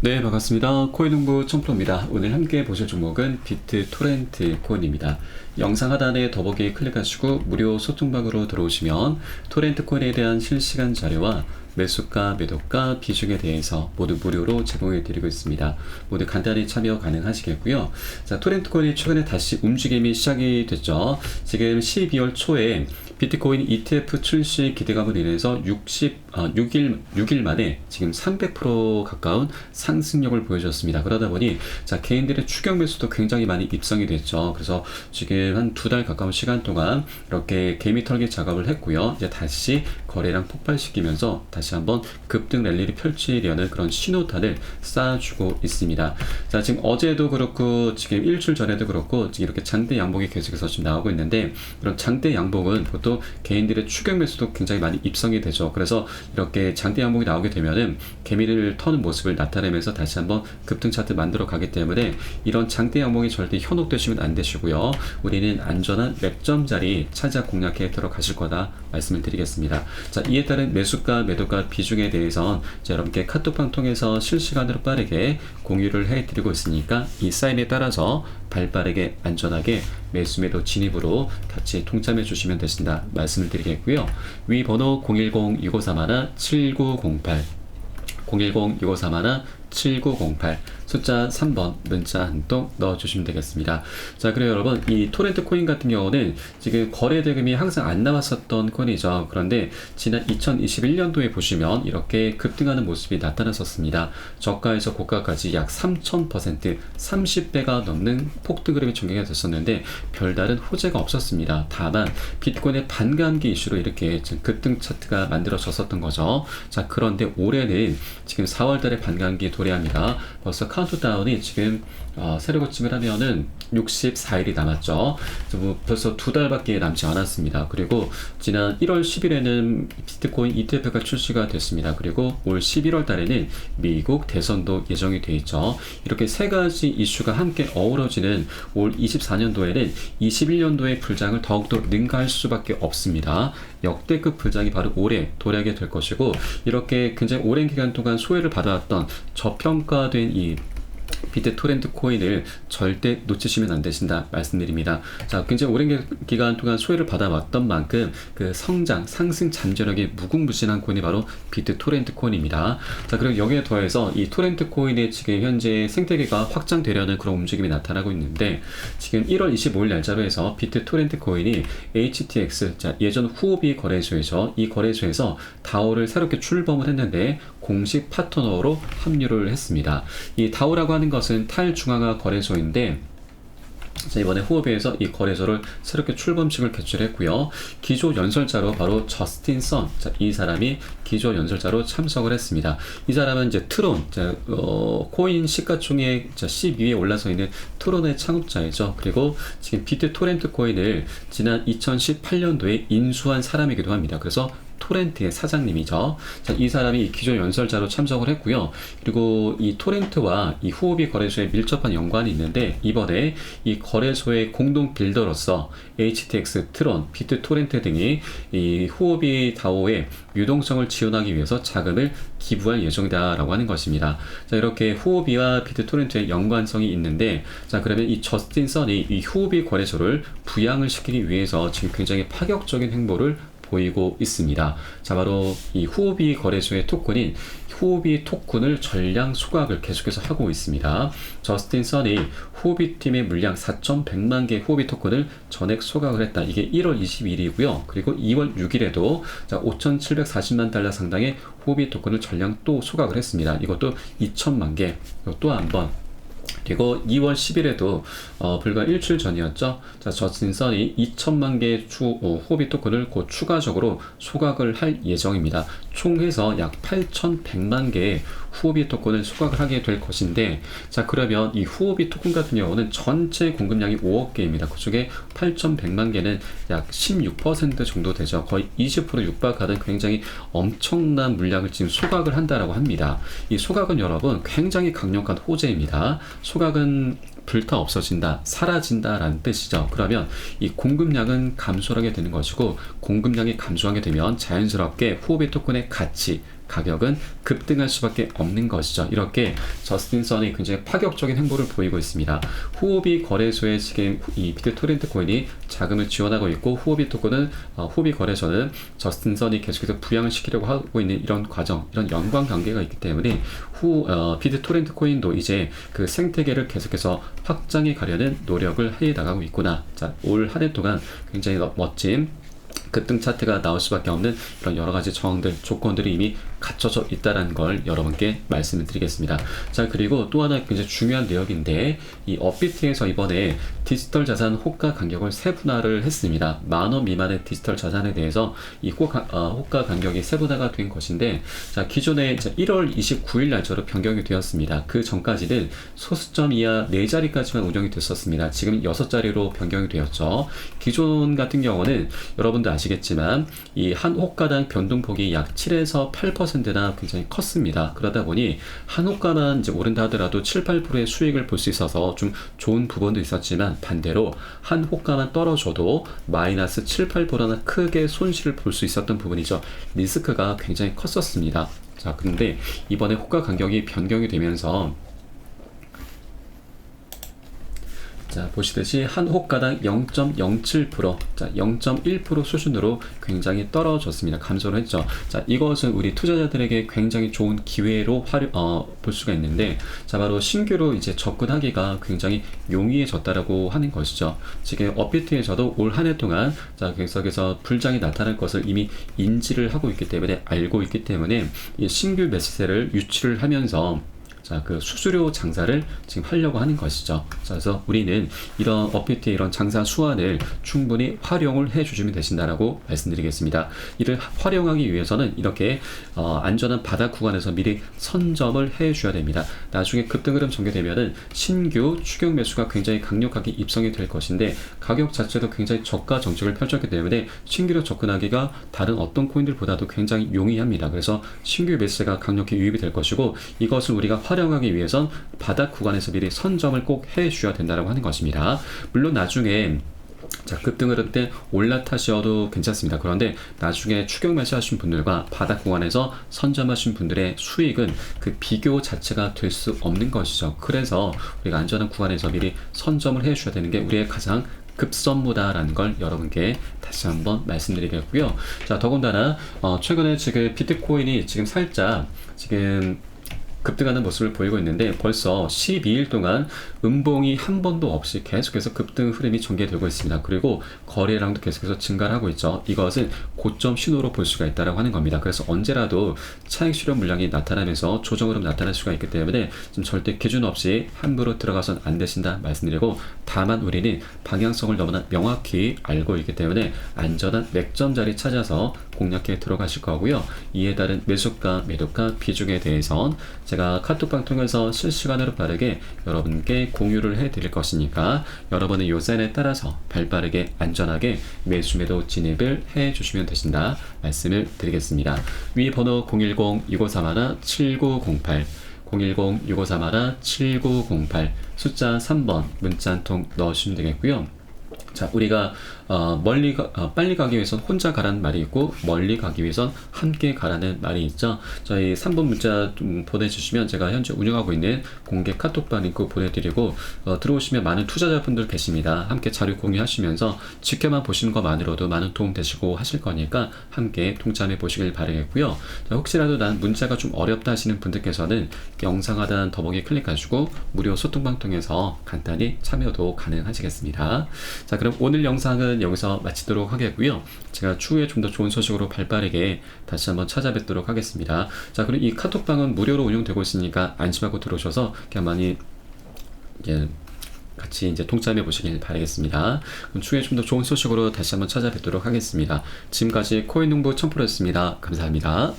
네, 반갑습니다. 코인 홍보 청프로입니다. 오늘 함께 보실 종목은 비트 토렌트 코인입니다. 영상 하단에 더보기 클릭하시고 무료 소통방으로 들어오시면 토렌트 코인에 대한 실시간 자료와 매수가, 매도가, 비중에 대해서 모두 무료로 제공해 드리고 있습니다. 모두 간단히 참여 가능하시겠고요. 자, 토렌트 코인이 최근에 다시 움직임이 시작이 됐죠. 지금 12월 초에 비트코인 ETF 출시 기대감으로 인해서 60, 아, 6일, 6일 만에 지금 300% 가까운 상승력을 보여줬습니다. 그러다 보니, 자, 개인들의 추경 매수도 굉장히 많이 입성이 됐죠. 그래서 지금 한 두 달 가까운 시간 동안 이렇게 개미 털기 작업을 했고요. 이제 다시 거래량 폭발시키면서 다시 한번 급등 랠리를 펼치려는 그런 신호탄을 쌓아주고 있습니다. 자, 지금 어제도 그렇고, 지금 일주일 전에도 그렇고, 지금 이렇게 장대 양봉이 계속해서 지금 나오고 있는데, 그런 장대 양봉은 보통 또 개인들의 추격 매수도 굉장히 많이 입성이 되죠. 그래서 이렇게 장대 양봉이 나오게 되면은 개미를 터는 모습을 나타내면서 다시 한번 급등 차트 만들어 가기 때문에 이런 장대 양봉이 절대 현혹되시면 안 되시고요. 우리는 안전한 맥점 자리 찾아 공략해 들어가실 거다 말씀을 드리겠습니다. 자, 이에 따른 매수가, 매도가 비중에 대해선 여러분께 카톡방 통해서 실시간으로 빠르게 공유를 해 드리고 있으니까 이 사인에 따라서 발빠르게 안전하게 매수 매도 진입으로 같이 통참해 주시면 되신다 말씀을 드리겠고요. 위 번호 010-6531-7908 010-6531 7908 숫자 3번 문자 한 통 넣어주시면 되겠습니다. 자, 그리고 여러분 이 토렌트 코인 같은 경우는 지금 거래 대금이 항상 안 나왔었던 코인이죠. 그런데 지난 2021년도에 보시면 이렇게 급등하는 모습이 나타났었습니다. 저가에서 고가까지 약 3000% 30배가 넘는 폭등 그램이 전개가 됐었는데 별다른 호재가 없었습니다. 다만 비트코인의 반감기 이슈로 이렇게 급등 차트가 만들어졌었던 거죠. 자, 그런데 올해는 지금 4월달에 반감기 도래합니다. 벌써 카운트다운이 지금 어, 새로 고침을 하면은 64일이 남았죠. 뭐 벌써 두 달밖에 남지 않았습니다. 그리고 지난 1월 10일에는 비트코인 ETF가 출시가 됐습니다. 그리고 올 11월 달에는 미국 대선도 예정이 돼 있죠. 이렇게 세 가지 이슈가 함께 어우러지는 올 24년도에는 21년도의 불장을 더욱더 능가할 수밖에 없습니다. 역대급 불장이 바로 올해 도래하게 될 것이고 이렇게 굉장히 오랜 기간 동안 소외를 받아왔던 저 평가된 이 비트 토렌트 코인을 절대 놓치시면 안 되신다 말씀드립니다. 자, 굉장히 오랜 기간 동안 소외를 받아왔던 만큼 그 성장, 상승 잠재력이 무궁무진한 코인이 바로 비트 토렌트 코인입니다. 자, 그리고 여기에 더해서 이 토렌트 코인의 지금 현재 생태계가 확장되려는 그런 움직임이 나타나고 있는데 지금 1월 25일 날짜로 해서 비트 토렌트 코인이 HTX, 자, 예전 후오비 거래소에서 이 거래소에서 다오를 새롭게 출범을 했는데 공식 파트너로 합류를 했습니다. 이 다오라고 하는 것은 탈중앙화 거래소인데 자, 이번에 후업에서 이 거래소를 새롭게 출범식을 개최했고요. 기조 연설자로 바로 저스틴 선, 자, 이 사람이 기조 연설자로 참석을 했습니다. 이 사람은 이제 트론, 자, 어, 코인 시가총액 12위에 올라서 있는 트론의 창업자이죠. 그리고 지금 비트 토렌트 코인을 지난 2018년도에 인수한 사람이기도 합니다. 그래서 토렌트의 사장님이죠. 자, 이 사람이 기존 연설자로 참석을 했고요. 그리고 이 토렌트와 이 후오비 거래소에 밀접한 연관이 있는데 이번에 이 거래소의 공동 빌더로서 HTX, 트론, 비트 토렌트 등이 이 후오비 다오의 유동성을 지원하기 위해서 자금을 기부할 예정이다라고 하는 것입니다. 자, 이렇게 후오비와 비트 토렌트의 연관성이 있는데 자, 그러면 이 저스틴 선이 이 후오비 거래소를 부양을 시키기 위해서 지금 굉장히 파격적인 행보를 보이고 있습니다. 자, 바로 이 후오비 거래소의 토큰인 후오비 토큰을 전량 수각을 계속해서 하고 있습니다. 저스틴 선이 후오비 팀의 물량 4,100만 개 후오비 토큰을 전액 소각을 했다. 이게 1월 22일이고요. 그리고 2월 6일에도 5,740만 달러 상당의 후오비 토큰을 전량 또 소각을 했습니다. 이것도 2천만 개. 또 한번 그리고 2월 10일에도 어, 불과 일주일 전이었죠. 자, 저스틴 선이 2천만 개의 추, 어, 호비 토큰을 곧 추가적으로 소각을 할 예정입니다. 총 해서 약 8,100만 개의 후오비 토큰을 소각을 하게 될 것인데 자 그러면 이 후오비 토큰 같은 경우는 전체 공급량이 5억 개입니다. 그중에 8,100만 개는 약 16% 정도 되죠. 거의 20% 육박하는 굉장히 엄청난 물량을 지금 소각을 한다라고 합니다. 이 소각은 여러분 굉장히 강력한 호재입니다. 소각은 불타 없어진다, 사라진다라는 뜻이죠. 그러면 이 공급량은 감소하게 되는 것이고 공급량이 감소하게 되면 자연스럽게 후오비 토큰의 가치 가격은 급등할 수밖에 없는 것이죠. 이렇게 저스틴 선이 굉장히 파격적인 행보를 보이고 있습니다. 후오비 거래소에 지금 이 비트 토렌트 코인이 자금을 지원하고 있고 후오비 토큰은 어, 후오비 거래소는 저스틴 선이 계속해서 부양을 시키려고 하고 있는 이런 과정, 이런 연관 관계가 있기 때문에 후 어, 비트 토렌트 코인도 이제 그 생태계를 계속해서 확장해 가려는 노력을 해 나가고 있구나. 자, 올 한 해 동안 굉장히 멋진 급등 차트가 나올 수밖에 없는 그런 여러 가지 정황들, 조건들이 이미 갖춰져 있다는 걸 여러분께 말씀을 드리겠습니다. 자, 그리고 또 하나 굉장히 중요한 내역인데, 이 업비트에서 이번에 디지털 자산 호가 간격을 세분화를 했습니다. 만 원 미만의 디지털 자산에 대해서 이 호가, 어, 호가 간격이 세분화가 된 것인데, 자, 기존에 1월 29일 날짜로 변경이 되었습니다. 그 전까지는 소수점 이하 4자리까지만 운영이 됐었습니다. 지금 6자리로 변경이 되었죠. 기존 같은 경우는 여러분들 아시겠지만, 이 한 호가당 변동폭이 약 7에서 8%나 굉장히 컸습니다. 그러다 보니 한 호가만 이제 오른다 하더라도 7, 8%의 수익을 볼 수 있어서 좀 좋은 부분도 있었지만 반대로 한 호가만 떨어져도 마이너스 7, 8%나 크게 손실을 볼 수 있었던 부분이죠. 리스크가 굉장히 컸었습니다. 자, 근데 이번에 호가 간격이 변경이 되면서 자, 보시듯이 한 호가당 0.07%, 자, 0.1% 수준으로 굉장히 떨어졌습니다. 감소를 했죠. 자, 이것은 우리 투자자들에게 굉장히 좋은 기회로 활용, 어, 볼 수가 있는데, 자, 바로 신규로 이제 접근하기가 굉장히 용이해졌다라고 하는 것이죠. 지금 업비트에서도 올 한 해 동안, 자, 계속해서 불장이 나타날 것을 이미 인지를 하고 있기 때문에, 알고 있기 때문에, 이 신규 매수세를 유치를 하면서, 자, 그 수수료 장사를 지금 하려고 하는 것이죠. 그래서 우리는 이런 업비트의 이런 장사 수완을 충분히 활용을 해 주시면 되신다라고 말씀드리겠습니다. 이를 활용하기 위해서는 이렇게 어, 안전한 바닥 구간에서 미리 선점을 해 주셔야 됩니다. 나중에 급등 흐름 전개되면은 신규 추격 매수가 굉장히 강력하게 입성이 될 것인데 가격 자체도 굉장히 저가 정책을 펼쳤기 때문에 신규로 접근하기가 다른 어떤 코인들보다도 굉장히 용이합니다. 그래서 신규 매수가 강력히 유입이 될 것이고 이것을 우리가 활 활용하기 위해선 바닥 구간에서 미리 선점을 꼭 해 주셔야 된다고 하는 것입니다. 물론 나중에 자, 급등 흐름 때 올라타셔도 괜찮습니다. 그런데 나중에 추격 매수하신 분들과 바닥 구간에서 선점하신 분들의 수익은 그 비교 자체가 될 수 없는 것이죠. 그래서 우리가 안전한 구간에서 미리 선점을 해 주셔야 되는 게 우리의 가장 급선무다라는 걸 여러분께 다시 한번 말씀드리겠고요. 자, 더군다나 어, 최근에 지금 비트코인이 지금 살짝 지금 급등하는 모습을 보이고 있는데 벌써 12일 동안 음봉이 한 번도 없이 계속해서 급등 흐름이 전개되고 있습니다. 그리고 거래량도 계속해서 증가를 하고 있죠. 이것은 고점 신호로 볼 수가 있다고 하는 겁니다. 그래서 언제라도 차익 실현 물량이 나타나면서 조정 흐름 나타날 수가 있기 때문에 좀 절대 기준 없이 함부로 들어가선 안 되신다 말씀드리고 다만 우리는 방향성을 너무나 명확히 알고 있기 때문에 안전한 맥점 자리 찾아서 공략해 들어가실 거고요. 이에 따른 매수가, 매도가 비중에 대해선 제가 카톡방 통해서 실시간으로 빠르게 여러분께 공유를 해 드릴 것이니까 여러분의 요산에 따라서 발빠르게 안전하게 매수 매도 진입을 해 주시면 되신다 말씀을 드리겠습니다. 위 번호 010-6531-7908 010-6531-7908 숫자 3번 문자 한 통 넣으시면 되겠고요. 자, 우리가 어, 멀리 가, 어, 빨리 가기 위해선 혼자 가라는 말이 있고 멀리 가기 위해선 함께 가라는 말이 있죠. 저희 3번 문자 좀 보내주시면 제가 현재 운영하고 있는 공개 카톡방 링크 보내드리고 어, 들어오시면 많은 투자자분들 계십니다. 함께 자료 공유하시면서 지켜만 보시는 것만으로도 많은 도움 되시고 하실 거니까 함께 동참해 보시길 바라겠고요. 자, 혹시라도 난 문자가 좀 어렵다 하시는 분들께서는 영상 하단 더보기 클릭하시고 무료 소통방 통해서 간단히 참여도 가능하시겠습니다. 자, 그럼 오늘 영상은 여기서 마치도록 하겠고요. 제가 추후에 좀 더 좋은 소식으로 발빠르게 다시 한번 찾아뵙도록 하겠습니다. 자, 그리고 이 카톡방은 무료로 운영되고 있으니까 안심하고 들어오셔서 그냥 많이 예, 같이 이제 동참해 보시길 바라겠습니다. 그럼 추후에 좀 더 좋은 소식으로 다시 한번 찾아뵙도록 하겠습니다. 지금까지 코인 농부 첨프로였습니다. 감사합니다.